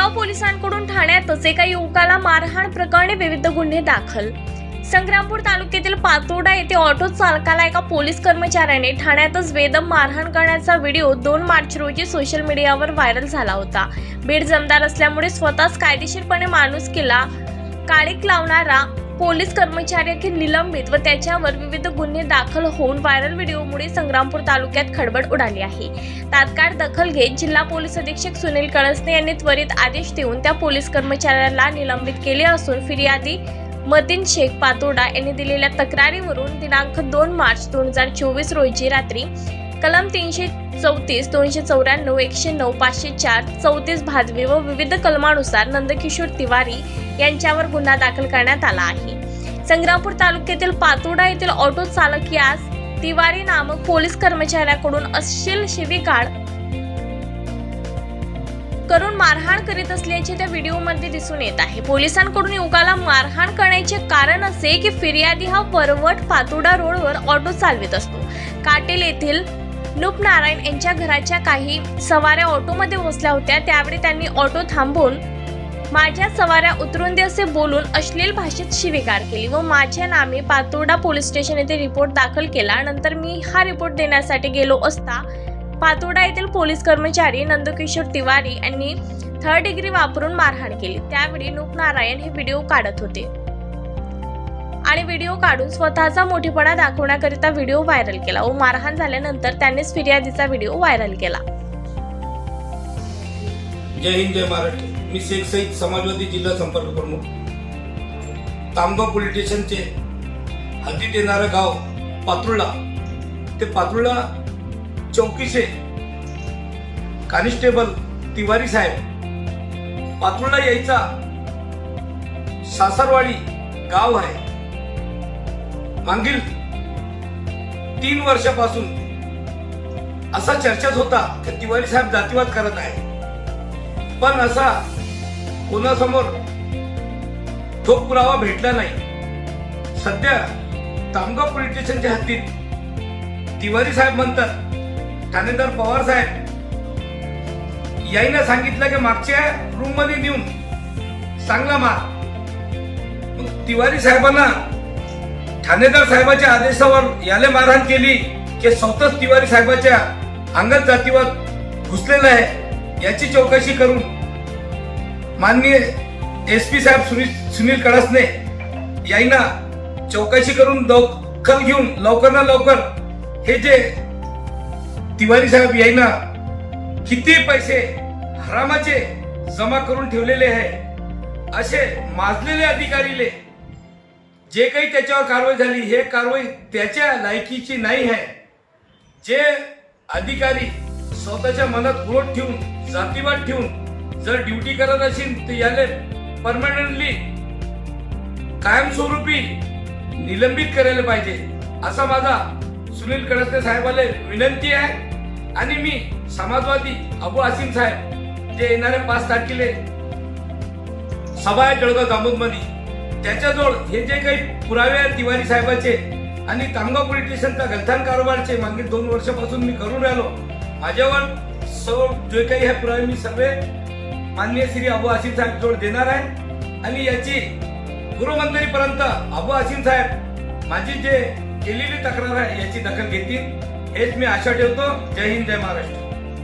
मालेगाव पोलिसांकडून ठाण्यातच एका युवकाला मारहाण प्रकरणी विविध गुन्हे दाखल. संग्रामपूर तालुक्यातील पातोडा येथे ऑटो चालकाला एका पोलीस कर्मचाऱ्याने ठाण्यातच बेदम मारहाण करण्याचा व्हिडिओ दोन मार्च रोजी सोशल मीडियावर व्हायरल झाला होता. बीड जमदार असल्यामुळे स्वतःच कायदेशीरपणे माणुसकीला काळीक लावणारा पोलीस कर्मचारी अखेर निलंबित व त्याच्यावर विविध गुन्हे दाखल होऊन व्हायरल व्हिडिओमुळे संग्रामपूर तालुक्यात खडबड उडाली आहे. तात्काळ दखल घेत जिल्हा पोलीस अधीक्षक सुनील कळसने यांनी त्वरित आदेश देऊन त्या पोलीस कर्मचाऱ्याला निलंबित केले असून फिर्यादी मतीन शेख पातोडा यांनी दिलेल्या तक्रारीवरून दिनांक दोन मार्च दोन हजार चोवीस रोजी रात्री कलम तीनशे चौतीस दोनशे चौऱ्याण्णव एकशे नऊ पाचशे चार चौतीस भादवी व विविध कलमानुसार नंदकिशोर तिवारी यांच्यावर गुन्हा दाखल करण्यात आला आहे. संग्रामपूर तालुक्यातील पातोडा येथील ऑटो चालक यास तिवारी नामक पोलीस कर्मचाऱ्याकडून अश्लील शिवीगाळ करून मारहाण करीत असल्याचे त्या व्हिडिओमध्ये दिसून येत आहे. पोलिसांकडून युगाला मारहाण करण्याचे कारण असे की फिर्यादी हा परवट पातोडा रोडवर ऑटो चालवित असतो. काटेल येथील नुप नारायण यांच्या घराच्या काही सवाऱ्या ऑटोमध्ये बसल्या होत्या. त्यावेळी त्यांनी ऑटो थांबवून माझ्या सवाऱ्या उतरून दे असे बोलून अश्लील भाषेत शिवीगार केली व माझ्या नामे पातोडा पोलीस स्टेशन येथे रिपोर्ट दाखल केला. नंतर मी हा रिपोर्ट देण्यासाठी गेलो असता पातोडा येथील पोलीस कर्मचारी नंदकिशोर तिवारी यांनी थर्ड डिग्री वापरून मारहाण केली. त्यावेळी नूप नारायण हे व्हिडिओ काढत होते. आणि व्हिडिओ काढून स्वतःचा मोठेपणा दाखवण्याकरिता व्हिडिओ व्हायरल केला. व मारहाण झाल्यानंतर त्यांनीच फिर्यादीचा व्हिडिओ व्हायरल केला. जय हिंद जय महाराष्ट्र. मी शेख सईद समाजवादी जिल्हा संपर्क प्रमुख. तामगाव पोलीस स्टेशनचे हद्दीत येणारं गाव पात्रुळा ते पात्रुळा चौकीचे कॉन्स्टेबल तिवारी साहेब. पात्रुळा यायचा सासरवाडी गाव आहे. मागील तीन वर्षापासून असा चर्चाच होता की तिवारी साहेब जातीवाद करत आहे पण असा कोणासमोर ठोक पुरावा भेटला नाही. सध्या तामगाव पोलीस स्टेशनच्या हद्दीत तिवारी साहेब म्हणतात ठाणेदार पवार साहेब याईनं सांगितलं की मागच्या रूममध्ये नेऊन चांगला मार. तिवारी साहेबांना ठाणेदार साहेबांच्या आदेशावर याले मारहाण केली की स्वतःच तिवारी साहेबाच्या अंगत जातीवर घुसलेला आहे याची चौकशी करून माननीय एस पी साहेब सुनील सुनील कळसने याईना चौकशी करून दखल घेऊन लवकर ना लवकर हे जे तिवारी साहेब याईना किती पैसे हरामाचे जमा करून ठेवलेले आहे असे माजलेले अधिकारीले जे काही त्याच्यावर कारवाई झाली हे कारवाई त्याच्या लायकीची नाही आहे. जे अधिकारी स्वतःच्या मनात क्रोध ठेवून जातीवाद ठेवून जर ड्युटी करत असेल तर याले परमनंटली कायमस्वरूपी निलंबित करायला पाहिजे. असा माझा सुनील कडसने साहेबाला विनंती आहे. आणि मी समाजवादी अबू आसिम साहेब जे येणाऱ्या पाच तारखेले सभा आहे जळगाव जामोदमध्ये त्याच्याजवळ हे जे काही पुरावे आहेत तिवारी साहेबाचे आणि तामगाव पोलीस स्टेशनचा गलथान कारभारचे मागील दोन वर्षापासून मी करून राहिलो. माझ्यावर सर्व जे काही हे पुरावे मी सर्व माननीय श्री अबू आसिम साहेब जवळ देणार आहे. आणि याची गृहमंत्रीपर्यंत अबू आसिम साहेब माझी जे केलेली तक्रार आहे याची दखल घेतील हेच मी आशा ठेवतो. जय हिंद जय महाराष्ट्र.